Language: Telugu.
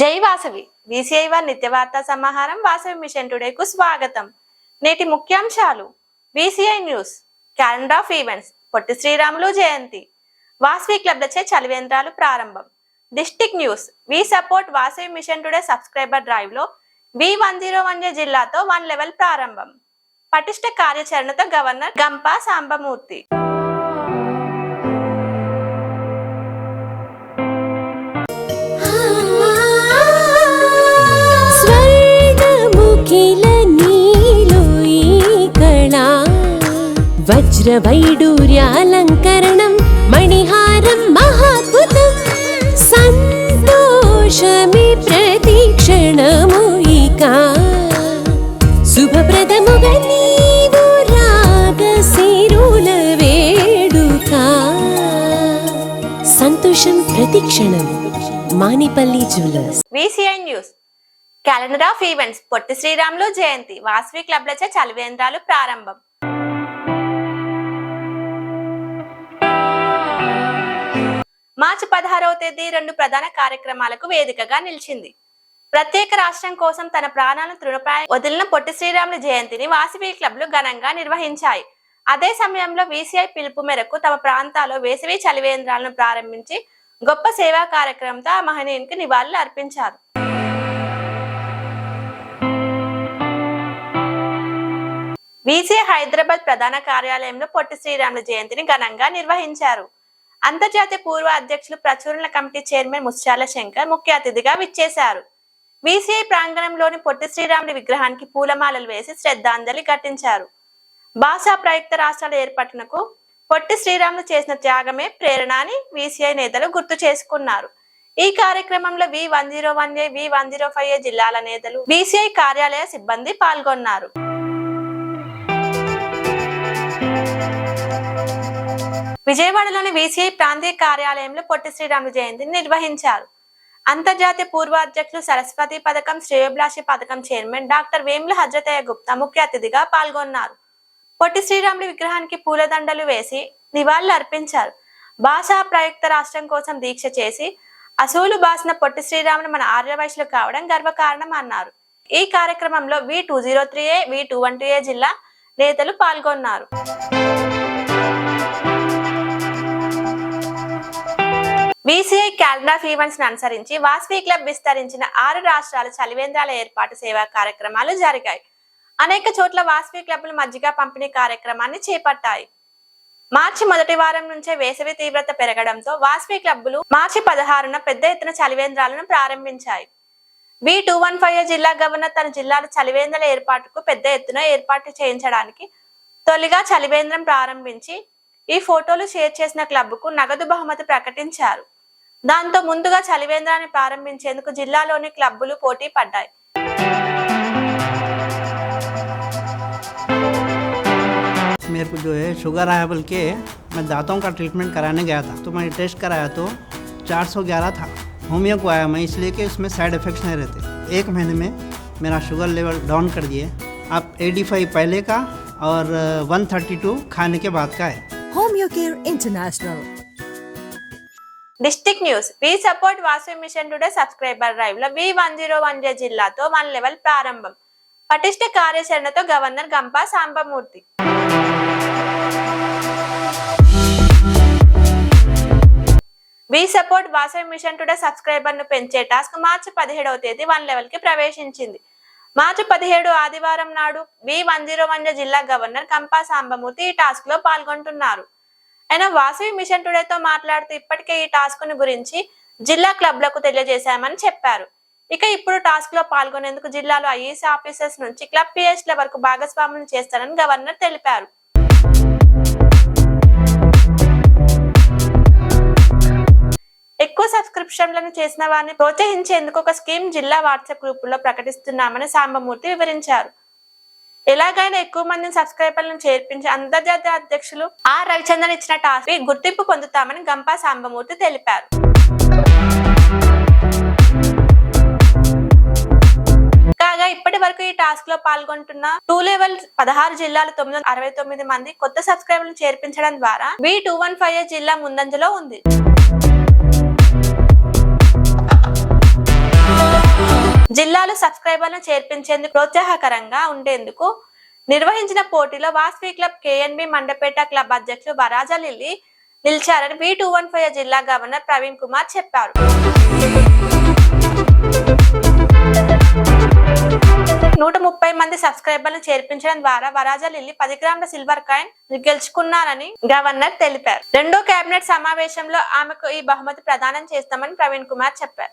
జై వాసవి. విసిఐ వన్ నిత్య వార్తా సమాహారం వాసవి మిషన్ టుడేకు స్వాగతం. నేటి ముఖ్యాంశాలు. VCI news calendar of events Potti Sriramulu జయంతి. వాసవి క్లబ్లచే చలివేంద్రాలు ప్రారంభం. District news we support Vasavi mission today subscriber డ్రైవ్లో వి వన్ జీరో వన్ జిల్లాతో వన్ లెవెల్ ప్రారంభం. పటిష్ట కార్యాచరణతో గవర్నర్ గంపా సాంబమూర్తి. వజ్రవైడూర్యాలంకరణం మణిహారం మహాద్భుతం సంతోషమి ప్రతిక్షణము ఇక. శుభప్రదముగా నీవు రాగశిరుల వేడుక. సంతోషం ప్రతిక్షణం Manipalli jewellers. VCI news. Calendar of events. Potti Sriramulu జయంతి. వాసవి క్లబ్లచే చలివేంద్రాలు ప్రారంభం. మార్చి పదహారవ తేదీ రెండు ప్రధాన కార్యక్రమాలకు వేదికగా నిలిచింది. ప్రత్యేక రాష్ట్రం కోసం తన ప్రాణాలను తృణప్రాయం వదిలిన పొట్టి శ్రీరాముల జయంతిని వాసవి క్లబ్లు ఘనంగా నిర్వహించాయి. అదే సమయంలో వీసీఐ పిలుపు మేరకు తమ ప్రాంతాల్లో వేసవి చలివేంద్రాలను ప్రారంభించి గొప్ప సేవా కార్యక్రమంతో ఆ మహనీయునికి నివాళులు అర్పించారు. వీసీఐ హైదరాబాద్ ప్రధాన కార్యాలయంలో పొట్టి శ్రీరాముల జయంతిని ఘనంగా నిర్వహించారు. అంతర్జాతీయ పూర్వ అధ్యక్షులు ప్రచురణ కమిటీ చైర్మన్ ముత్యాల శంకర్ ముఖ్య అతిథిగా విచ్చేశారు. వీసీఐ ప్రాంగణంలోని పొట్టి శ్రీరాముడి విగ్రహానికి పూలమాలలు వేసి శ్రద్ధాంజలి ఘటించారు. భాషా ప్రయుక్త రాష్ట్రాల ఏర్పాటునకు పొట్టి శ్రీరాములు చేసిన త్యాగమే ప్రేరణ అని వీసీఐ నేతలు గుర్తు చేసుకున్నారు. ఈ కార్యక్రమంలో V one zero one A V one zero five A జిల్లాల నేతలు వీసీఐ కార్యాలయ సిబ్బంది పాల్గొన్నారు. విజయవాడలోని వీసీఐ ప్రాంతీయ కార్యాలయంలో పొట్టి శ్రీరాములు జయంతిని నిర్వహించారు. అంతర్జాతీయ పూర్వాధ్యక్షులు సరస్వతి పథకం శ్రేయోభిలాషి పథకం చైర్మన్ డాక్టర్ వేముల హజరతయ్య గుప్తా ముఖ్య అతిథిగా పాల్గొన్నారు. పొట్టి శ్రీరాములు విగ్రహానికి పూలదండలు వేసి నివాళులు అర్పించారు. భాషా ప్రయుక్త రాష్ట్రం కోసం దీక్ష చేసి అసూలు బాసిన పొట్టి శ్రీరాములు మన ఆర్యవైశ్యులు కావడం గర్వకారణం అన్నారు. ఈ కార్యక్రమంలో V two zero three A V two one two A జిల్లా నేతలు పాల్గొన్నారు. బీసీఐ క్యాలెండర్ ఆఫ్ ఈవెంట్స్ను అనుసరించి వాస్వి క్లబ్ విస్తరించిన ఆరు రాష్ట్రాల చలివేంద్రాల ఏర్పాటు సేవా కార్యక్రమాలు జరిగాయి. అనేక చోట్ల వాస్వి క్లబ్లు మజ్జిగ పంపిణీ కార్యక్రమాన్ని చేపట్టాయి. మార్చి మొదటి వారం నుంచే వేసవి తీవ్రత పెరగడంతో వాస్వి క్లబ్బులు మార్చి పదహారున పెద్ద ఎత్తున చలివేంద్రాలను ప్రారంభించాయి. వి టూ వన్ ఫైవ్ జిల్లా గవర్నర్ తన జిల్లాల చలివేంద్రాల ఏర్పాటుకు పెద్ద ఎత్తున ఏర్పాటు చేయించడానికి తొలిగా చలివేంద్రం ప్రారంభించి ఈ ఫోటోలు షేర్ చేసిన క్లబ్కు నగదు బహుమతి ప్రకటించారు. దాంతో ముందుగా చలివేంద్రాన్ని ప్రారంభించేందుకు జిల్లాలోని క్లబ్బులు పోటీ పడ్డాయి मेरे को जो है शुगर आया बोल के मैं दांतों का ट्रीटमेंट कराने गया था तो मैंने टेस्ट कराया तो 411 था होमियो को आया मैं इसलिए कि उसमें साइड इफ़ेक्ट्स नहीं रहते एक महीने में मेरा शुगर लेवल डाउन कर दिए अब 85 पहले का और 132 खाने के बाद का है Home Your Care International. District news we support washing mission today subscriber డ్రైవ్లో V one zero one J జిల్లాతో one level ప్రారంభం. పటిష్ట కార్యాచరణతో governor Gampa Sambamurthy. We support Vasavi mission today సబ్స్క్రైబర్ను పెంచే టాస్క్ మార్చి పదిహేడవ తేదీ వన్ లెవెల్కి ప్రవేశించింది. మార్చి పదిహేడు ఆదివారం నాడు వి వన్ జీరో వన్ జిల్లా గవర్నర్ కంపా సాంబమూర్తి ఈ టాస్క్లో పాల్గొంటున్నారు. ఆయన వాసవి మిషన్ టుడేతో మాట్లాడుతూ ఇప్పటికే ఈ టాస్క్ను గురించి జిల్లా క్లబ్లకు తెలియజేశామని చెప్పారు. ఇక ఇప్పుడు టాస్క్లో పాల్గొనేందుకు జిల్లాలో ఐఏఎస్ ఆఫీసర్స్ నుంచి క్లబ్ పిఎస్ల వరకు భాగస్వామ్యం చేస్తారని గవర్నర్ తెలిపారు. ఎక్కువ సబ్స్క్రిప్షన్లను చేసిన వారిని ప్రోత్సహించేందుకు ఒక స్కీమ్ జిల్లా వాట్సాప్ గ్రూపుల్లో ప్రకటిస్తున్నామని సాంబమూర్తి వివరించారు. ఎలాగైనా ఎక్కువ మందిని సబ్స్క్రైబర్లను చేర్పించి అంతర్జాతీయ అధ్యక్షులు ఆర్ రవిచంద్రన్ ఇచ్చిన టాస్క్ గుర్తింపు పొందుతామని గంపా సాంబమూర్తి తెలిపారు. కాగా ఇప్పటి వరకు ఈ టాస్క్లో పాల్గొంటున్న టూ లెవెల్ పదహారు జిల్లాలు తొమ్మిది అరవై తొమ్మిది మంది కొత్త సబ్స్క్రైబర్లను చేర్పించడం ద్వారా వి టూ వన్ ఫైవ్ జిల్లా ముందంజలో ఉంది. జిల్లాలో సబ్స్క్రైబర్లను చేర్పించేందుకు ప్రోత్సాహకరంగా ఉండేందుకు నిర్వహించిన పోటీలో Vasavi club KNB Mandapeta club అధ్యక్షులు వరాజా లిల్లీ నిలిచారని బి టూ వన్ ఫైవ్ జిల్లా గవర్నర్ ప్రవీణ్ కుమార్ చెప్పారు. నూట ముప్పై మంది సబ్స్క్రైబర్లను చేర్పించడం ద్వారా వరాజా లిల్లీ పది గ్రాముల సిల్వర్ కాయిన్ గెలుచుకున్నారని గవర్నర్ తెలిపారు. రెండో కేబినెట్ సమావేశంలో ఆమెకు ఈ బహుమతి ప్రదానం చేస్తామని ప్రవీణ్ కుమార్ చెప్పారు.